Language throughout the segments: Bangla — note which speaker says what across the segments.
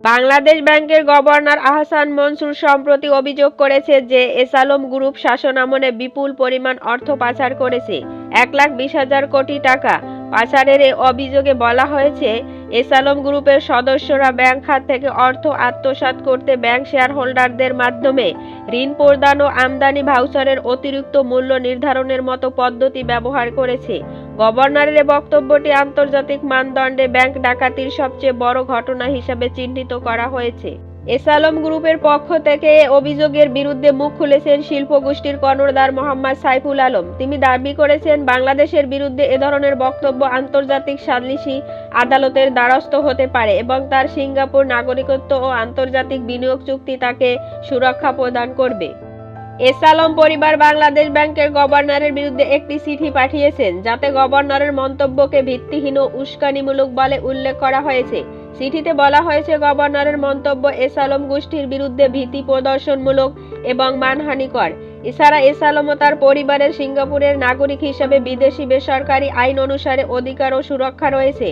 Speaker 1: বাংলাদেশ ব্যাংকের গভর্নর আহসান মনসুর সম্প্রতি অভিযোগ করেছে যে এসালম গ্রুপ শাসনামলে বিপুল পরিমাণ অর্থ পাচার করেছে। এক লাখ বিশ হাজার কোটি টাকা। পাচারের এ অভিযোগে বলা হয়েছে, এসালম গ্রুপের সদস্যরা ব্যাংক খাত থেকে অর্থ আত্মসাৎ করতে ব্যাংক শেয়ার হোল্ডারদের মাধ্যমে ঋণ প্রদান ও আমদানি ভাউচারের অতিরিক্ত মূল্য নির্ধারণের মতো পদ্ধতি ব্যবহার করেছে। গভর্নরের বক্তব্যটি আন্তর্জাতিক মানদণ্ডে ব্যাংক ডাকাতির সবচেয়ে বড় ঘটনা হিসাবে চিহ্নিত করা হয়েছে। এসালম গ্রুপের পক্ষ থেকে অভিযোগের বিরুদ্ধে মুখ খুলেছেন শিল্প গোষ্ঠীর কর্ণধার মোহাম্মদ সাইফুল আলম। তিনি দাবি করেছেন, বাংলাদেশের বিরুদ্ধে এ ধরনের বক্তব্য আন্তর্জাতিক সালিসি আদালতের দ্বারস্থ হতে পারে এবং তার সিঙ্গাপুর নাগরিকত্ব ও আন্তর্জাতিক বিনিয়োগ চুক্তি তাকে সুরক্ষা প্রদান করবে। এসালম পরিবার বাংলাদেশ ব্যাংকের গভর্নরের বিরুদ্ধে একটি চিঠি পাঠিয়েছেন, যাতে গভর্নরের মন্তব্যকে ভিত্তিহীন ও উস্কানিমূলক বলে উল্লেখ করা হয়েছে। চিঠিতে বলা হয়েছে, গভর্নরের মন্তব্য, এসালম গোষ্ঠীর বিরুদ্ধে ভীতি প্রদর্শনমূলক এবং মানহানিকর। এছাড়া এসালম ও তার পরিবারের সিঙ্গাপুরের নাগরিক হিসেবে বিদেশি বেসরকারি আইন অনুসারে অধিকার ও সুরক্ষা রয়েছে।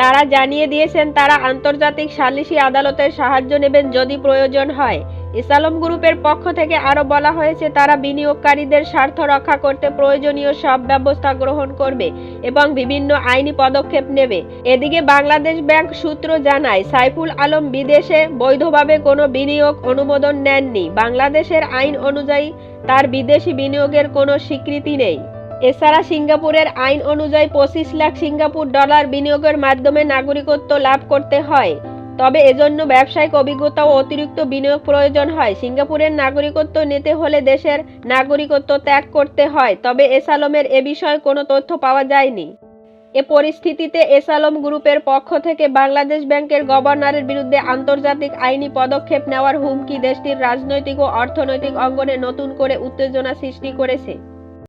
Speaker 1: তারা জানিয়ে দিয়েছেন তারা আন্তর্জাতিক সালিসি আদালতের সাহায্য নেবেন যদি প্রয়োজন হয়। ইসালম গ্রুপের পক্ষ থেকে আরও বলা হয়েছে, তারা বিনিয়োগকারীদের স্বার্থ রক্ষা করতে প্রয়োজনীয় সব ব্যবস্থা গ্রহণ করবে এবং বিভিন্ন আইনি পদক্ষেপ নেবে। এদিকে বাংলাদেশ ব্যাংক সূত্র জানায়, সাইফুল আলম বিদেশে বৈধভাবে কোনো বিনিয়োগ অনুমোদন নেননি। বাংলাদেশের আইন অনুযায়ী তার বিদেশি বিনিয়োগের কোনো স্বীকৃতি নেই। এছাড়া সিঙ্গাপুরের আইন অনুযায়ী পঁচিশ লাখ সিঙ্গাপুর ডলার বিনিয়োগের মাধ্যমে নাগরিকত্ব লাভ করতে হয়। তবে এজন্য ব্যবসায়িক অভিজ্ঞতা ও অতিরিক্ত বিনিয়োগ প্রয়োজন হয়। সিঙ্গাপুরের নাগরিকত্ব নিতে হলে দেশের নাগরিকত্ব ত্যাগ করতে হয়। তবে এসালমের এ বিষয়ে কোনো তথ্য পাওয়া যায়নি। এ পরিস্থিতিতে এসালম গ্রুপের পক্ষ থেকে বাংলাদেশ ব্যাংকের গভর্নরের বিরুদ্ধে আন্তর্জাতিক আইনি পদক্ষেপ নেওয়ার হুমকি দেশটির রাজনৈতিক ও অর্থনৈতিক অঙ্গনে নতুন করে উত্তেজনা সৃষ্টি করেছে।